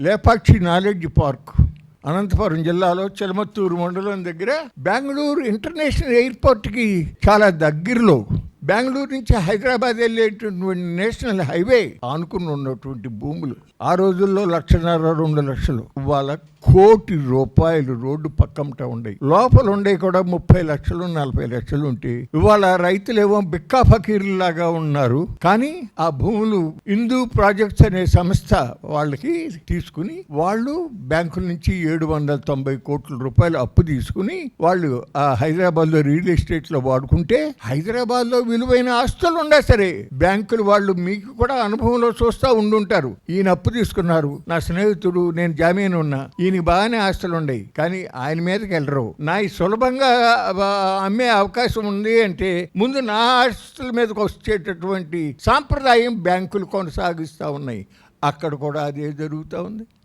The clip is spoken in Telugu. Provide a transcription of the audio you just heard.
లేపాక్షి నాలెడ్జ్ పార్క్ అనంతపురం జిల్లాలో చిలమత్తూరు మండలం దగ్గర బెంగళూరు ఇంటర్నేషనల్ ఎయిర్పోర్ట్కి చాలా దగ్గరలో బెంగళూరు నుంచి హైదరాబాద్ వెళ్ళేటటువంటి నేషనల్ హైవే ఆనుకుని ఉన్నటువంటి భూములు. ఆ రోజుల్లో లక్షన్నర రెండు లక్షలు. వాళ్ళ కోటి రూపాయలు రోడ్డు పక్కంట ఉండేవి లోపల ఉండే కూడా ముప్పై లక్షలు నలభై లక్షలు ఉంటే ఇవాళ రైతులేమో బిక్కా ఫకీర్లాగా ఉన్నారు. కానీ ఆ భూములు హిందూ ప్రాజెక్ట్స్ అనే సంస్థ వాళ్ళకి తీసుకుని వాళ్ళు బ్యాంకుల నుంచి ఏడు వందల తొంభై కోట్ల రూపాయలు అప్పు తీసుకుని వాళ్ళు ఆ హైదరాబాద్లో రియల్ ఎస్టేట్లో వాడుకుంటే హైదరాబాద్లో విలువైన ఆస్తులు ఉన్నా సరే బ్యాంకులు వాళ్ళు మీకు కూడా అనుభవంలో చూస్తూ ఉండుంటారు. ఈయన అప్పు తీసుకున్నారు. నా స్నేహితుడు నేను జామీన్ ఉన్నా. ఈయన బాగానే ఆస్తులు ఉన్నాయి కానీ ఆయన మీదకి వెళ్ళరు. నా సులభంగా అమ్మే అవకాశం ఉంది అంటే ముందు నా ఆస్తుల మీదకి వచ్చేటటువంటి సాంప్రదాయం బ్యాంకులు కొనసాగిస్తూ ఉన్నాయి. అక్కడ కూడా అదే జరుగుతూ ఉంది.